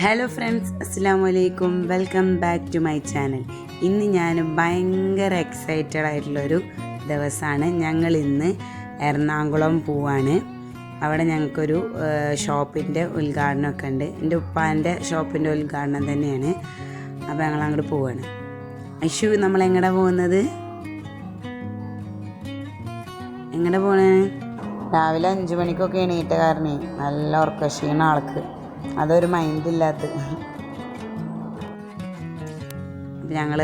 Hello friends അസ്സാം വലൈക്കും welcome back to my channel ഇന്ന് ഞാൻ ഭയങ്കര എക്സൈറ്റഡ് ആയിട്ടുള്ളൊരു ദിവസമാണ്. ഞങ്ങൾ ഇന്ന് എറണാകുളം പോവാണ്. അവിടെ ഞങ്ങൾക്കൊരു ഷോപ്പിന്റെ ഉദ്ഘാടനമൊക്കെ ഉണ്ട്. എന്റെ ഉപ്പാന്റെ ഷോപ്പിന്റെ ഉദ്ഘാടനം തന്നെയാണ്. അപ്പോൾ ഞങ്ങൾ അങ്ങോട്ട് പോവാണ്. ഐഷു നമ്മൾ എങ്ങടെ പോകുന്നത്? എങ്ങടെ പോണേ? രാവിലെ അഞ്ച് മണിക്കൊക്കെ എണീറ്റ കാരണേ നല്ല ഉറക്ക ക്ഷീണ ആൾക്ക്. അതൊരു മൈൻഡില്ലാത്ത ഞങ്ങൾ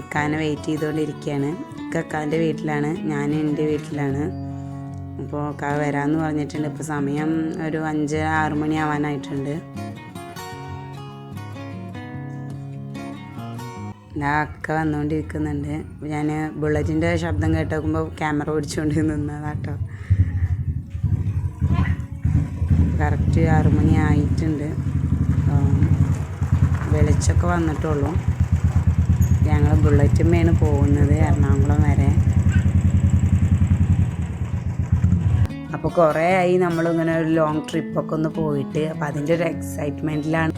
ഇക്കാനെ വെയിറ്റ് ചെയ്തുകൊണ്ടിരിക്കുകയാണ് ഇക്കാന്റെ വീട്ടിലാണ് ഞാൻ എന്റെ വീട്ടിലാണ്. അപ്പോൾ ഒക്കെ വരാമെന്ന് പറഞ്ഞിട്ടുണ്ട്. ഇപ്പോൾ സമയം ഒരു അഞ്ച് ആറ് മണി ആവാനായിട്ടുണ്ട്. ഞാൻ അക്ക വന്നുകൊണ്ടിരിക്കുന്നുണ്ട് ഞാൻ ബുള്ളറ്റിന്റെ ശബ്ദം കേട്ടോക്കുമ്പോൾ ക്യാമറ ഓടിച്ചുകൊണ്ട് നിന്നതാട്ടോ. കറക്റ്റ് ആറുമണി ആയിട്ടുണ്ട്. വെളിച്ചമൊക്കെ വന്നിട്ടുള്ളൂ. ഞങ്ങൾ ബുള്ളറ്റുമ്മയാണ് പോകുന്നത് എറണാകുളം വരെ. അപ്പോൾ കുറേ ആയി നമ്മളിങ്ങനെ ഒരു ലോങ് ട്രിപ്പൊക്കെ ഒന്ന് പോയിട്ട് അപ്പോൾ അതിന്റെ ഒരു എക്സൈറ്റ്മെന്റിലാണ്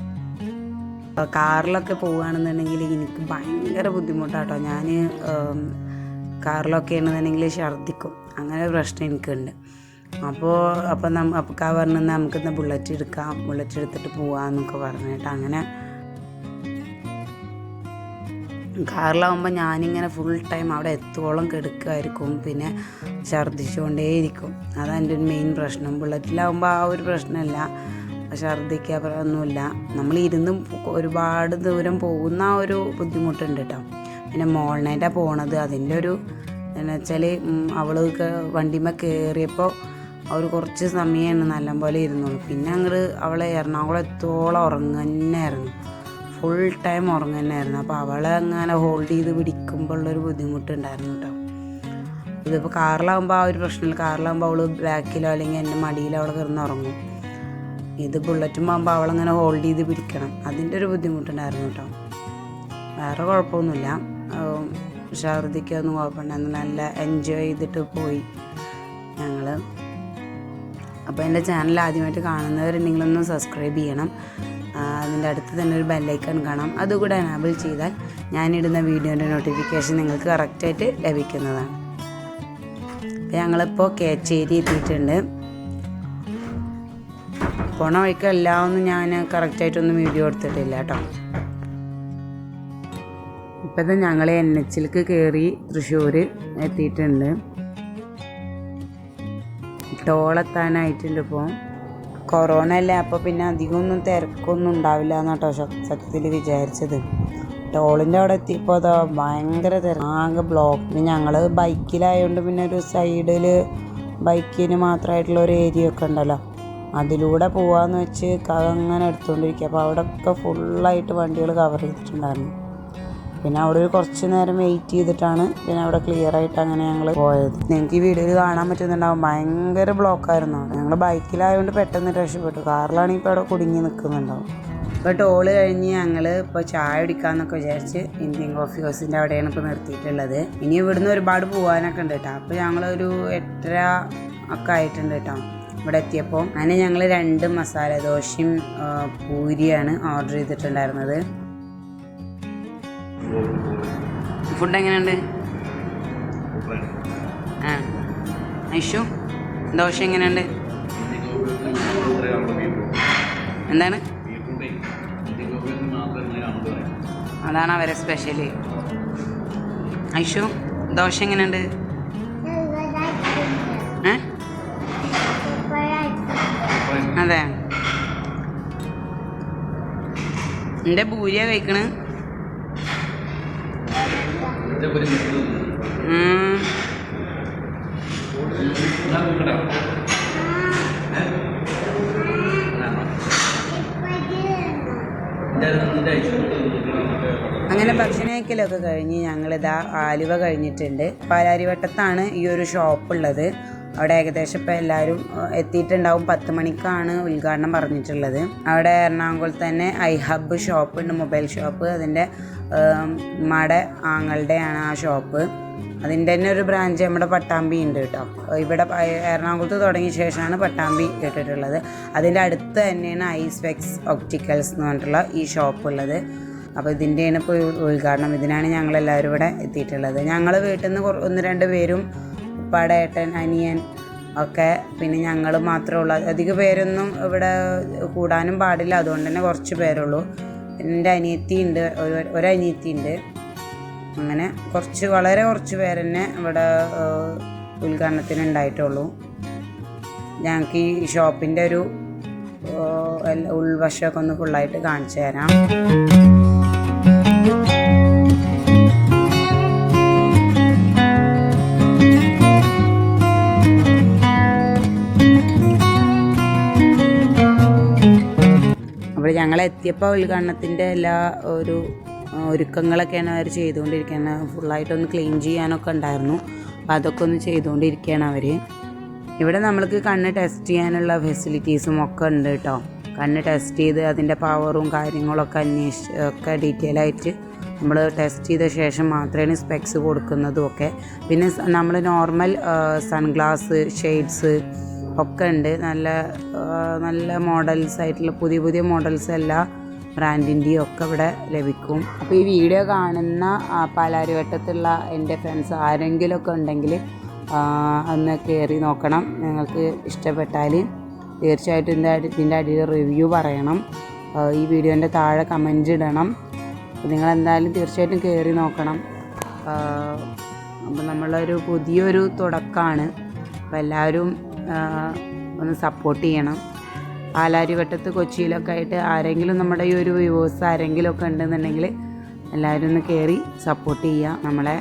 കാറിലൊക്കെ പോവുകയാണെന്നുണ്ടെങ്കിൽ എനിക്ക് ഭയങ്കര ബുദ്ധിമുട്ടാട്ടോ. ഞാൻ കാറിലൊക്കെ ആണെന്നുണ്ടെങ്കിൽ ഛർദ്ദിക്കും. അങ്ങനെ ഒരു പ്രശ്നം എനിക്കുണ്ട്. അപ്പോൾ അപ്പോൾ നമ്മ അപ്പോൾ കാ പറഞ്ഞു നമുക്കിന്ന് ബുള്ളറ്റ് എടുക്കാം. ബുള്ളറ്റ് എടുത്തിട്ട് പോവാന്നൊക്കെ പറഞ്ഞിട്ട് അങ്ങനെ കാറിലാവുമ്പോൾ ഞാനിങ്ങനെ ഫുൾ ടൈം അവിടെ എത്തുവോളം കെടുക്കുമായിരിക്കും പിന്നെ ഛർദ്ദിച്ചുകൊണ്ടേയിരിക്കും അതാണ് എന്റെ ഒരു മെയിൻ പ്രശ്നം. ബുള്ളറ്റിലാവുമ്പോൾ ആ ഒരു പ്രശ്നമില്ല ഛർദ്ദിക്കുക ഒന്നുമില്ല നമ്മൾ ഇരുന്ന് ഒരുപാട് ദൂരം പോകുന്ന ഒരു ബുദ്ധിമുട്ടുണ്ട് കേട്ടോ പിന്നെ മോളിനായിട്ടാണ് പോണത് അതിന്റെ ഒരു എന്നുവെച്ചാൽ അവൾ വണ്ടിമേ കയറിയപ്പോൾ അവർ കുറച്ച് സമയമാണ് നല്ലപോലെ ഇരുന്നുള്ളൂ പിന്നെ അങ്ങോട്ട് അവളെ എറണാകുളം എത്തോളം ഉറങ്ങുക തന്നെയായിരുന്നു ഫുൾ ടൈം ഉറങ്ങുക തന്നെയായിരുന്നു അപ്പോൾ അവളെ അങ്ങനെ ഹോൾഡ് ചെയ്ത് പിടിക്കുമ്പോൾ ഉള്ളൊരു ബുദ്ധിമുട്ടുണ്ടായിരുന്നു കേട്ടോ ഇതിപ്പോൾ കാറിലാകുമ്പോൾ ആ ഒരു പ്രശ്നമില്ല. കാറിലാകുമ്പോൾ അവൾ ബാക്കിലോ അല്ലെങ്കിൽ എന്റെ മടിയിലോ അവൾ കിടന്ന് ഉറങ്ങും. ഇത് ബുള്ളറ്റും ആകുമ്പോൾ അവളങ്ങനെ ഹോൾഡ് ചെയ്ത് പിടിക്കണം. അതിന്റെ ഒരു ബുദ്ധിമുട്ടുണ്ടായിരുന്നു കേട്ടോ വേറെ കുഴപ്പമൊന്നുമില്ല. ഷാർദിക്കൊന്നും കുഴപ്പമുണ്ടായിരുന്നു നല്ല എൻജോയ് ചെയ്തിട്ട് പോയി ഞങ്ങൾ അപ്പോൾ എന്റെ ചാനൽ ആദ്യമായിട്ട് കാണുന്നവരുണ്ടെങ്കിലൊന്ന് സബ്സ്ക്രൈബ് ചെയ്യണം. അതിന്റെ അടുത്ത് തന്നെ ഒരു ബെല്ലൈക്കൺ കാണാം. അതുകൂടെ എനാബിൾ ചെയ്താൽ ഞാനിടുന്ന വീഡിയോന്റെ നോട്ടിഫിക്കേഷൻ നിങ്ങൾക്ക് കറക്റ്റായിട്ട് ലഭിക്കുന്നതാണ്. അപ്പോൾ ഞങ്ങളിപ്പോൾ കേച്ചേരി എത്തിയിട്ടുണ്ട്. പോണ വഴിക്ക് എല്ലാം ഒന്നും ഞാൻ കറക്റ്റായിട്ടൊന്നും വീഡിയോ എടുത്തിട്ടില്ല കേട്ടോ. ഇപ്പോഴത്തെ ഞങ്ങൾ എൻ എച്ചിലേക്ക് കയറി തൃശ്ശൂർ എത്തിയിട്ടുണ്ട്. ടോളെത്താനായിട്ടുണ്ട് ഇപ്പോൾ കൊറോണ അല്ലേ അപ്പോൾ പിന്നെ അധികമൊന്നും തിരക്കൊന്നും ഉണ്ടാവില്ല എന്നാട്ടോ സത്യത്തിൽ വിചാരിച്ചത്. ടോളിന്റെ അവിടെ എത്തിയപ്പോൾ അതോ ഭയങ്കര തിരക്ക് ആകെ ബ്ലോക്ക് ഞങ്ങൾ ബൈക്കിലായതുകൊണ്ട് പിന്നെ ഒരു സൈഡിൽ ബൈക്കിന് മാത്രമായിട്ടുള്ള ഒരു ഏരിയ ഒക്കെ ഉണ്ടല്ലോ. അതിലൂടെ പോവാന്ന് വെച്ച് അങ്ങനെ എടുത്തുകൊണ്ടിരിക്കുക അപ്പോൾ അവിടെയൊക്കെ ഫുള്ളായിട്ട് വണ്ടികൾ കവർ ചെയ്തിട്ടുണ്ടായിരുന്നു. പിന്നെ അവിടെ ഒരു കുറച്ച് നേരം വെയിറ്റ് ചെയ്തിട്ടാണ് പിന്നെ അവിടെ ക്ലിയർ ആയിട്ട് അങ്ങനെ ഞങ്ങൾ പോയത്. എനിക്ക് വീഡിയോയിൽ കാണാൻ പറ്റുന്നുണ്ടാവും. ഭയങ്കര ബ്ലോക്ക് ആയിരുന്നു. ഞങ്ങൾ ബൈക്കിലായതുകൊണ്ട് പെട്ടെന്ന് രക്ഷപ്പെട്ടു. കാറിലാണെങ്കിൽ ഇപ്പോൾ അവിടെ കുടുങ്ങി നിൽക്കുന്നുണ്ടാവും ഇപ്പോൾ ടോൾ കഴിഞ്ഞ് ഞങ്ങൾ ഇപ്പോൾ ചായ കുടിക്കാമെന്നൊക്കെ വിചാരിച്ച് ഇന്ത്യൻ കോഫി ഹൗസിന്റെ അവിടെയാണ് ഇപ്പോൾ നിർത്തിയിട്ടുള്ളത്. ഇനി ഇവിടുന്ന് ഒരുപാട് പോകാനൊക്കെ ഉണ്ട് കേട്ടോ അപ്പോൾ ഞങ്ങളൊരു എട്ടര ഒക്കെ ആയിട്ടുണ്ട് കേട്ടോ ഇവിടെ എത്തിയപ്പോൾ അങ്ങനെ ഞങ്ങൾ രണ്ട് മസാല ദോശയും പൂരിയാണ് ഓർഡർ ചെയ്തിട്ടുണ്ടായിരുന്നത്. ഫുഡ് എങ്ങനെയുണ്ട്? ആ. ഐഷു ദോശ എങ്ങനെയുണ്ട്? എന്താണ്? അതാണ് അവരെ സ്പെഷ്യൽ ഐഷു ദോശ എങ്ങനെയുണ്ട്? ഏ? അതെ. എന്റെ പൂരിയാ കഴിക്കണ്. അങ്ങനെ ഭക്ഷണം കഴിക്കലൊക്കെ കഴിഞ്ഞ് ഞങ്ങളിതാ ആലുവ കഴിഞ്ഞിട്ടുണ്ട്. പാലാരിവട്ടത്താണ് ഈ ഒരു ഷോപ്പ് ഉള്ളത് അവിടെ ഏകദേശം ഇപ്പോൾ എല്ലാവരും എത്തിയിട്ടുണ്ടാവും. പത്ത് മണിക്കാണ് ഉദ്ഘാടനം പറഞ്ഞിട്ടുള്ളത്. അവിടെ എറണാകുളത്ത് തന്നെ ഐ ഹബ്ബ് ഷോപ്പ് ഉണ്ട് മൊബൈൽ ഷോപ്പ്. അതിന്റെ മട ആങ്ങളുടെയാണ് ആ ഷോപ്പ്. അതിന്റെ തന്നെ ഒരു ബ്രാഞ്ച് നമ്മുടെ പട്ടാമ്പി ഉണ്ട് കേട്ടോ. ഇവിടെ എറണാകുളത്ത് തുടങ്ങിയ ശേഷമാണ് പട്ടാമ്പി കേട്ടിട്ടുള്ളത്. അതിന്റെ അടുത്ത് തന്നെയാണ് ഐസ്പെക്സ് ഒപ്റ്റിക്കൽസ് എന്ന് പറഞ്ഞിട്ടുള്ള ഈ ഷോപ്പ് ഉള്ളത് അപ്പോൾ ഇതിന്റെയാണ് ഇപ്പോൾ ഉദ്ഘാടനം. ഇതിനാണ് ഞങ്ങളെല്ലാവരും ഇവിടെ എത്തിയിട്ടുള്ളത്. ഞങ്ങൾ വീട്ടിൽ നിന്ന് ഒന്ന് രണ്ട് പേരും ഉപ്പാടെ ഏട്ടൻ അനിയൻ ഒക്കെ പിന്നെ ഞങ്ങൾ മാത്രമേ ഉള്ളൂ. അധിക പേരൊന്നും ഇവിടെ കൂടാനും പാടില്ല. അതുകൊണ്ട് തന്നെ കുറച്ച് പേരുള്ളൂ. എന്റെ അനിയത്തി ഉണ്ട് ഒരു ഒരു അനിയത്തി ഉണ്ട് അങ്ങനെ കുറച്ച് വളരെ കുറച്ച് പേര് തന്നെ ഇവിടെ ഉദ്ഘാടനത്തിന് ഉണ്ടായിട്ടുള്ളൂ. ഞങ്ങൾക്ക് ഈ ഷോപ്പിന്റെ ഒരു ഉൾവശമൊക്കെ ഒന്ന് ഫുള്ളായിട്ട് കാണിച്ചു തരാം. അപ്പോൾ ഞങ്ങൾ എത്തിയപ്പോൾ ഉദ്ഘാടനത്തിന്റെ എല്ലാ ഒരു ഒരുക്കങ്ങളൊക്കെയാണ് അവർ ചെയ്തുകൊണ്ടിരിക്കുന്നത്. ഫുള്ളായിട്ടൊന്ന് ക്ലീൻ ചെയ്യാനൊക്കെ ഉണ്ടായിരുന്നു. അപ്പോൾ അതൊക്കെ ഒന്ന് ചെയ്തുകൊണ്ടിരിക്കുകയാണ് അവർ. ഇവിടെ നമ്മൾക്ക് കണ്ണ് ടെസ്റ്റ് ചെയ്യാനുള്ള ഫെസിലിറ്റീസും ഒക്കെ ഉണ്ട് കേട്ടോ. കണ്ണ് ടെസ്റ്റ് ചെയ്ത് അതിന്റെ പവറും കാര്യങ്ങളൊക്കെ അന്വേഷിച്ച് ഒക്കെ ഡീറ്റെയിൽ ആയിട്ട് നമ്മൾ ടെസ്റ്റ് ചെയ്ത ശേഷം മാത്രമേ സ്പെക്സ് കൊടുക്കുന്നതും ഒക്കെ. പിന്നെ നമ്മൾ നോർമൽ സൺഗ്ലാസ് ഷെയ്ഡ്സ് ഒക്കെ ഉണ്ട്. നല്ല നല്ല മോഡൽസ് ആയിട്ടുള്ള പുതിയ പുതിയ മോഡൽസ് എല്ലാ ബ്രാൻഡിന്റെയും ഒക്കെ ഇവിടെ ലഭിക്കും. അപ്പോൾ ഈ വീഡിയോ കാണുന്ന പാലാരിവട്ടത്തുള്ള എന്റെ ഫ്രണ്ട്സ് ആരെങ്കിലുമൊക്കെ ഉണ്ടെങ്കിൽ ഒന്ന് കയറി നോക്കണം. നിങ്ങൾക്ക് ഇഷ്ടപ്പെട്ടാൽ തീർച്ചയായിട്ടും ഇതിന്റെ ഇതിന്റെ അടിയിൽ റിവ്യൂ പറയണം. ഈ വീഡിയോന്റെ താഴെ കമന്റ് ഇടണം. നിങ്ങൾ എന്തായാലും തീർച്ചയായിട്ടും കയറി നോക്കണം. അപ്പോൾ നമ്മളൊരു പുതിയൊരു തുടക്കമാണ് അപ്പോൾ എല്ലാവരും ഒന്ന് സപ്പോർട്ട് ചെയ്യണം. പാലാരിവട്ടത്ത് കൊച്ചിയിലൊക്കെ ആയിട്ട് ആരെങ്കിലും നമ്മുടെ ഈ ഒരു വ്യൂവേഴ്സ് ആരെങ്കിലുമൊക്കെ ഉണ്ടെന്നുണ്ടെങ്കിൽ എല്ലാവരും ഒന്ന് കയറി സപ്പോർട്ട് ചെയ്യുക. നമ്മളെ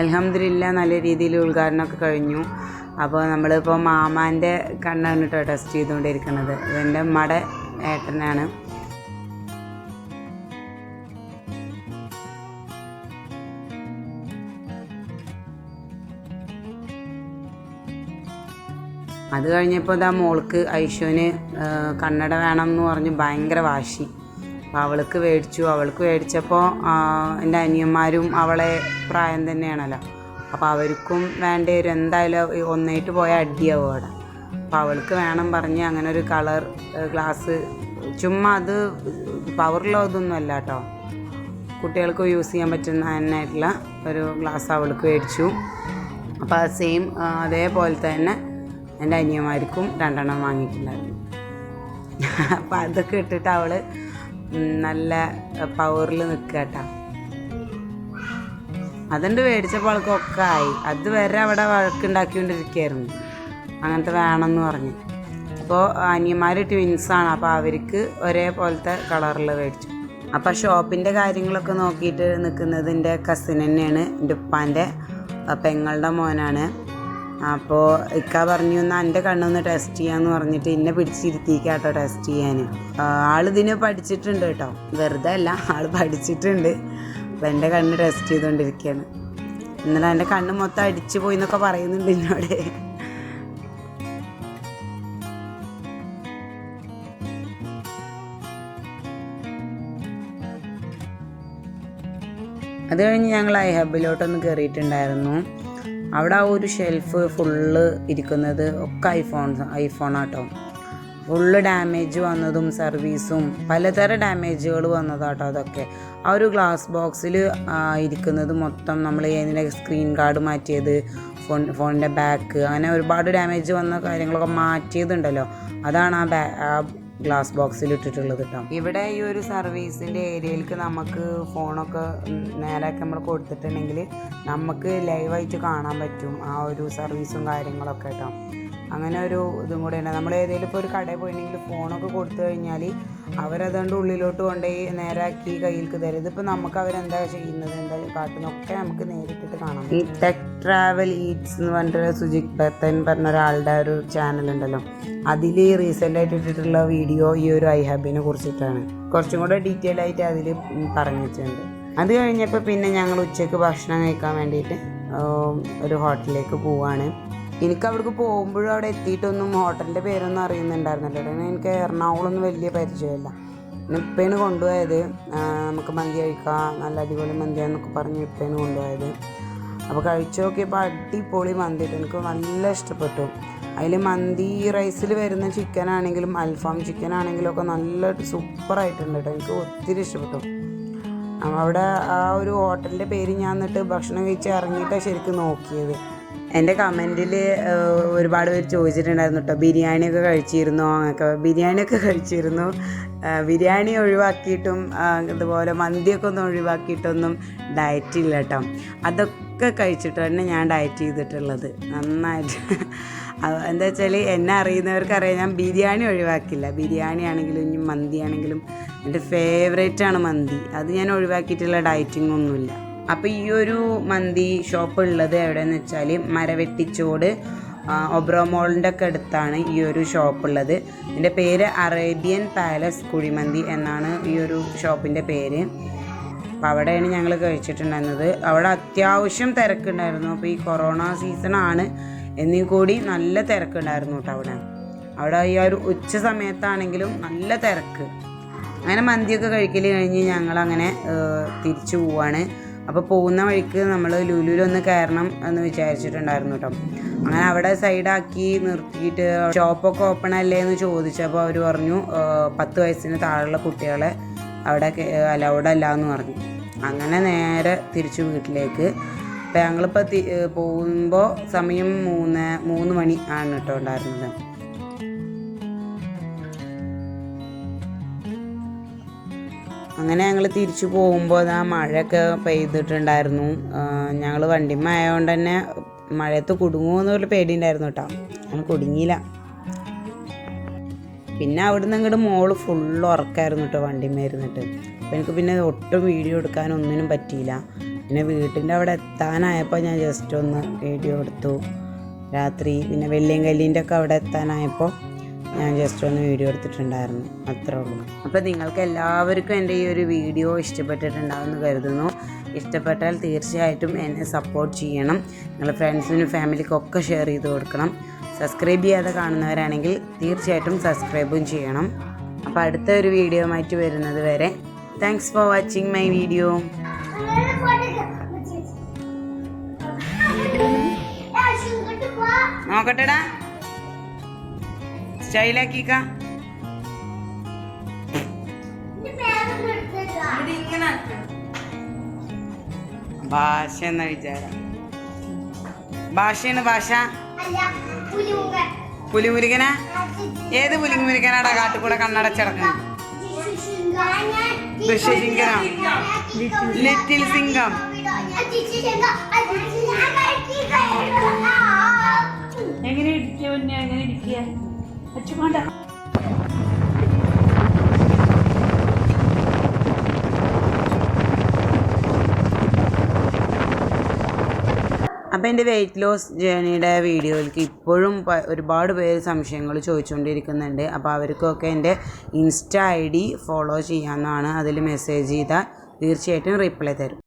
അലഹമില്ല നല്ല രീതിയിൽ ഉദ്ഘാടനമൊക്കെ കഴിഞ്ഞു. അപ്പോൾ നമ്മളിപ്പോൾ മാമാന്റെ കണ്ണാണ് കേട്ടോ ടെസ്റ്റ് ചെയ്തുകൊണ്ടിരിക്കുന്നത്. ഇതെന്റെ മട ഏട്ടനാണ്. അത് കഴിഞ്ഞപ്പോൾ ഇതാ മോൾക്ക് ഐശുവിന് കണ്ണട വേണം എന്ന് പറഞ്ഞ് ഭയങ്കര വാശി. അപ്പോൾ അവൾക്ക് മേടിച്ചു അവൾക്ക് മേടിച്ചപ്പോൾ എന്റെ അനിയന്മാരും അവളെ പ്രായം തന്നെയാണല്ലോ. അപ്പോൾ അവർക്കും വേണ്ടി വരും എന്തായാലും ഒന്നായിട്ട് പോയാൽ അടിയാവും അവിടെ. അപ്പോൾ അവൾക്ക് വേണം പറഞ്ഞ് അങ്ങനെ ഒരു കളർ ഗ്ലാസ് ചുമ്മാ അത് പവറുള്ള ഇതൊന്നും അല്ല കേട്ടോ. കുട്ടികൾക്ക് യൂസ് ചെയ്യാൻ പറ്റുന്ന തന്നെയായിട്ടുള്ള ഒരു ഗ്ലാസ് അവൾക്ക് മേടിച്ചു. അപ്പോൾ ആ സെയിം അതേപോലെ തന്നെ എന്റെ അനിയന്മാർക്കും രണ്ടെണ്ണം വാങ്ങിയിട്ടുണ്ടായിരുന്നു. അപ്പോൾ അതൊക്കെ ഇട്ടിട്ട് അവൾ നല്ല പവറിൽ നിൽക്കുക കേട്ടോ അതുകൊണ്ട് മേടിച്ചപ്പോൾ അവൾക്കൊക്കെ ആയി. അതുവരെ അവിടെ വഴക്കുണ്ടാക്കിക്കൊണ്ടിരിക്കുകയായിരുന്നു അങ്ങനത്തെ വേണമെന്ന് പറഞ്ഞു. അപ്പോൾ അനിയന്മാർ ട്വിൻസാണ് അപ്പോൾ അവർക്ക് ഒരേപോലത്തെ കളറിൽ മേടിച്ചു. അപ്പോൾ ഷോപ്പിന്റെ കാര്യങ്ങളൊക്കെ നോക്കിയിട്ട് നിൽക്കുന്നത് എന്റെ കസിൻ തന്നെയാണ് എന്റെ ഉപ്പാന്റെ പെങ്ങളുടെ മോനാണ്. അപ്പോൾ ഇക്ക പറഞ്ഞു എന്നാൽ എന്റെ കണ്ണൊന്ന് ടെസ്റ്റ് ചെയ്യാന്ന് പറഞ്ഞിട്ട് എന്നെ പിടിച്ചിരുത്തിക്കാട്ടോ ടെസ്റ്റ് ചെയ്യാൻ ആളിതിന് പഠിച്ചിട്ടുണ്ട് കേട്ടോ. വെറുതെ അല്ല ആൾ പഠിച്ചിട്ടുണ്ട്. അപ്പോൾ എന്റെ കണ്ണ് ടെസ്റ്റ് ചെയ്തുകൊണ്ടിരിക്കുകയാണ് ഇന്നലെ എന്റെ കണ്ണ് മൊത്തം അടിച്ചു പോയി എന്നൊക്കെ പറയുന്നുണ്ട് എന്നോട്. അത് കഴിഞ്ഞ് ഞങ്ങൾ ഐ ഹബിലോട്ടൊന്ന് കയറിയിട്ടുണ്ടായിരുന്നു അവിടെ ആ ഒരു ഷെൽഫ് ഫുള്ള് ഇരിക്കുന്നത് ഒക്കെ ഐഫോൺ ഐഫോണാട്ടോ ഫുള്ള് ഡാമേജ് വന്നതും സർവീസും പലതരം ഡാമേജുകൾ വന്നതാട്ടോ അതൊക്കെ. ആ ഒരു ഗ്ലാസ് ബോക്സിൽ ഇരിക്കുന്നത് മൊത്തം നമ്മൾ അതിന്റെ സ്ക്രീൻ ഗാർഡ് മാറ്റിയത് ഫോൺ ഫോണിന്റെ ബാക്ക് അങ്ങനെ ഒരുപാട് ഡാമേജ് വന്ന കാര്യങ്ങളൊക്കെ മാറ്റിയതുണ്ടല്ലോ. അതാണ് ആ ബാ ഗ്ലാസ് ബോക്സിൽ ഇട്ടിട്ടുള്ളത് കേട്ടോ ഇവിടെ ഈ ഒരു സർവീസിന്റെ ഏരിയയിലേക്ക് നമുക്ക് ഫോണൊക്കെ നേരാക്കി നമ്മൾ കൊടുത്തിട്ടുണ്ടെങ്കിൽ നമുക്ക് ലൈവായിട്ട് കാണാൻ പറ്റും ആ ഒരു സർവീസും കാര്യങ്ങളൊക്കെ കേട്ടോ അങ്ങനെ ഒരു ഇതും കൂടെ ഉണ്ട്. നമ്മൾ ഏതെങ്കിലും ഇപ്പോൾ ഒരു കടയിൽ പോയിട്ടുണ്ടെങ്കിൽ ഫോണൊക്കെ കൊടുത്തു കഴിഞ്ഞാൽ അവരതുകൊണ്ട് ഉള്ളിലോട്ട് കൊണ്ടുപോയി നേരാക്കി കയ്യിൽക്ക് തരും. ഇതിപ്പോൾ നമുക്ക് അവരെന്താ ചെയ്യുന്നത്? എന്താ കാട്ടുന്നൊക്കെ നമുക്ക് നേരിട്ടിട്ട് കാണാം ഈ ടെക് ട്രാവൽ ഈറ്റ്സ് എന്ന് പറഞ്ഞിട്ട് സുജിത് ബത്തൻ പറഞ്ഞ ഒരാളുടെ ഒരു ചാനൽ ഉണ്ടല്ലോ. അതിൽ റീസെന്റ് ആയിട്ട് ഇട്ടിട്ടുള്ള വീഡിയോ ഈ ഒരു ഐ ഹബിനെ കുറിച്ചിട്ടാണ്. കുറച്ചും കൂടെ ഡീറ്റെയിൽ ആയിട്ട് അതിൽ പറഞ്ഞു വെച്ചിട്ടുണ്ട്. അത് കഴിഞ്ഞപ്പോൾ പിന്നെ ഞങ്ങൾ ഉച്ചയ്ക്ക് ഭക്ഷണം കഴിക്കാൻ വേണ്ടിയിട്ട് ഒരു ഹോട്ടലിലേക്ക് പോവാണ്. എനിക്ക് അവിടേക്ക് പോകുമ്പോഴും അവിടെ എത്തിയിട്ടൊന്നും ഹോട്ടലിന്റെ പേരൊന്നും അറിയുന്നുണ്ടായിരുന്നില്ല. കാരണം എനിക്ക് എറണാകുളമൊന്നും വലിയ പരിചയമില്ല. പിന്നെ ഇപ്പേന് കൊണ്ടുപോയത് നമുക്ക് മന്തി കഴിക്കാം നല്ല അടിപൊളി മന്തിയാന്നൊക്കെ പറഞ്ഞ് ഇപ്പേന് കൊണ്ടുപോയത്. അപ്പോൾ കഴിച്ചു നോക്കിയപ്പോൾ അടിപൊളി മന്തി എനിക്ക് നല്ല ഇഷ്ടപ്പെട്ടു. അതിൽ മന്തി റൈസിൽ വരുന്ന ചിക്കൻ ആണെങ്കിലും അൽഫാം ചിക്കൻ ആണെങ്കിലും ഒക്കെ നല്ല സൂപ്പറായിട്ടുണ്ട് കേട്ടോ. എനിക്ക് ഒത്തിരി ഇഷ്ടപ്പെട്ടു. അവിടെ ആ ഒരു ഹോട്ടലിന്റെ പേര് ഞാൻ എന്നിട്ട് ഭക്ഷണം കഴിച്ച് ഇറങ്ങിയിട്ടാണ് ശരിക്കും നോക്കിയത്. എന്റെ കമന്റിൽ ഒരുപാട് പേര് ചോദിച്ചിട്ടുണ്ടായിരുന്നു കേട്ടോ ബിരിയാണിയൊക്കെ കഴിച്ചിരുന്നോ? അങ്ങനെയൊക്കെ ബിരിയാണിയൊക്കെ കഴിച്ചിരുന്നു. ബിരിയാണി ഒഴിവാക്കിയിട്ടും അതുപോലെ മന്തിയൊക്കെ ഒന്നും ഒഴിവാക്കിയിട്ടൊന്നും ഡയറ്റ് ഇല്ല കേട്ടോ അതൊക്കെ കഴിച്ചിട്ട് തന്നെ ഞാൻ ഡയറ്റ് ചെയ്തിട്ടുള്ളത്. നന്നായിട്ട്. എന്താ വെച്ചാൽ എന്നെ അറിയുന്നവർക്കറിയാം ഞാൻ ബിരിയാണി ഒഴിവാക്കില്ല. ബിരിയാണി ആണെങ്കിലും ഇനി മന്തി ആണെങ്കിലും എന്റെ ഫേവറേറ്റ് ആണ് മന്തി. അത് ഞാൻ ഒഴിവാക്കിയിട്ടുള്ള ഡയറ്റിംഗ് ഒന്നുമില്ല. അപ്പോൾ ഈ ഒരു മന്തി ഷോപ്പ് ഉള്ളത് എവിടെയെന്ന് വെച്ചാൽ മരവെട്ടിച്ചോട് ഒബ്രോമോളിന്റെ ഒക്കെ അടുത്താണ് ഈ ഒരു ഷോപ്പ് ഉള്ളത്. ഇതിന്റെ പേര് അറേബ്യൻ പാലസ് കുഴിമന്തി എന്നാണ് ഈ ഒരു ഷോപ്പിന്റെ പേര്. അപ്പോൾ അവിടെയാണ് ഞങ്ങൾ കഴിച്ചിട്ടുണ്ടായിരുന്നത്. അവിടെ അത്യാവശ്യം തിരക്കുണ്ടായിരുന്നു. അപ്പോൾ ഈ കൊറോണ സീസണാണ് എന്നീ കൂടി നല്ല തിരക്കുണ്ടായിരുന്നു കേട്ടോ അവിടെ. അവിടെ ഈ ഒരു ഉച്ച സമയത്താണെങ്കിലും നല്ല തിരക്ക്. അങ്ങനെ മന്തിയൊക്കെ കഴിക്കൽ കഴിഞ്ഞ് ഞങ്ങളങ്ങനെ തിരിച്ചു പോവാണ്. അപ്പോൾ പോകുന്ന വഴിക്ക് നമ്മൾ ലുലുവിലൊന്ന് കയറണം എന്ന് വിചാരിച്ചിട്ടുണ്ടായിരുന്നു കേട്ടോ അങ്ങനെ അവിടെ സൈഡാക്കി നിർത്തിയിട്ട് ഷോപ്പൊക്കെ ഓപ്പൺ അല്ലേ എന്ന് ചോദിച്ചപ്പോൾ അവർ പറഞ്ഞു പത്ത് വയസ്സിന് താഴെയുള്ള കുട്ടികളെ അവിടെ അലൗഡ് അല്ല എന്ന് പറഞ്ഞു. അങ്ങനെ നേരെ തിരിച്ചു വീട്ടിലേക്ക്. അപ്പം ഞങ്ങളിപ്പോൾ പോകുമ്പോൾ സമയം മൂന്ന് മൂന്ന് മണി ആണ് കേട്ടോ ഉണ്ടായിരുന്നത്. അങ്ങനെ ഞങ്ങൾ തിരിച്ചു പോകുമ്പോൾ ആ മഴയൊക്കെ പെയ്തിട്ടുണ്ടായിരുന്നു. ഞങ്ങൾ വണ്ടിമ്മ ആയതുകൊണ്ട് തന്നെ മഴയത്ത് കുടുങ്ങുമോ പേടി പേടിയുണ്ടായിരുന്നു കേട്ടോ. ഞങ്ങൾ കുടുങ്ങിയില്ല. പിന്നെ അവിടുന്ന് ഇങ്ങോട്ട് മോൾ ഫുള്ള് ഉറക്കായിരുന്നു കേട്ടോ വണ്ടിമ്മ ഇരുന്നിട്ട്. അപ്പോൾ എനിക്ക് പിന്നെ ഒട്ടും വീഡിയോ എടുക്കാനൊന്നിനും പറ്റിയില്ല. പിന്നെ വീട്ടിന്റെ അവിടെ എത്താനായപ്പോൾ ഞാൻ ജസ്റ്റ് ഒന്ന് വീഡിയോ എടുത്തു. രാത്രി പിന്നെ വെള്ളിയും കല്ലിന്റെ ഒക്കെ അവിടെ എത്താനായപ്പോൾ ഞാൻ ജസ്റ്റ് ഒന്ന് വീഡിയോ എടുത്തിട്ടുണ്ടായിരുന്നു. അത്രേ ഉള്ളൂ. അപ്പോൾ നിങ്ങൾക്ക് എല്ലാവർക്കും എന്റെ ഈ ഒരു വീഡിയോ ഇഷ്ടപ്പെട്ടിട്ടുണ്ടാവുമെന്ന് കരുതുന്നു. ഇഷ്ടപ്പെട്ടാൽ തീർച്ചയായിട്ടും എന്നെ സപ്പോർട്ട് ചെയ്യണം. നിങ്ങൾ ഫ്രണ്ട്സിനും ഫാമിലിക്കും ഒക്കെ ഷെയർ ചെയ്ത് കൊടുക്കണം. സബ്സ്ക്രൈബ് ചെയ്യാതെ കാണുന്നവരാണെങ്കിൽ തീർച്ചയായിട്ടും സബ്സ്ക്രൈബും ചെയ്യണം. അപ്പോൾ അടുത്ത ഒരു വീഡിയോ ആയിട്ട് വരുന്നത് വരെ thanks for watching my video നോക്കട്ടെടാ. സ്റ്റൈലാക്കിക്ക ഭാഷ എന്ന വിചാരം. ഭാഷയാണ് ഭാഷ. പുലിമുരുകന? ഏത് പുലിമുരുകനാടാ കാട്ടുകൂടെ കണ്ണടച്ചിടക്കുന്നു ദൃശ്യസിംഗനം ലിറ്റിൽ സിംഗം. എങ്ങനെ ഇടിക്കുക എങ്ങനെ ഇടിക്കുക അച്ചുമാണ്ട അപ്പം എന്റെ വെയിറ്റ് ലോസ് ജേണിയുടെ വീഡിയോയിലേക്ക് ഇപ്പോഴും ഒരുപാട് പേര് സംശയങ്ങൾ ചോദിച്ചുകൊണ്ടിരിക്കുന്നുണ്ട്. അപ്പോൾ അവർക്കൊക്കെ എന്റെ ഇൻസ്റ്റ ഐ ഡി ഫോളോ ചെയ്യാമെന്നാണ് അതിൽ മെസ്സേജ് ചെയ്താൽ തീർച്ചയായിട്ടും റിപ്ലൈ തരും.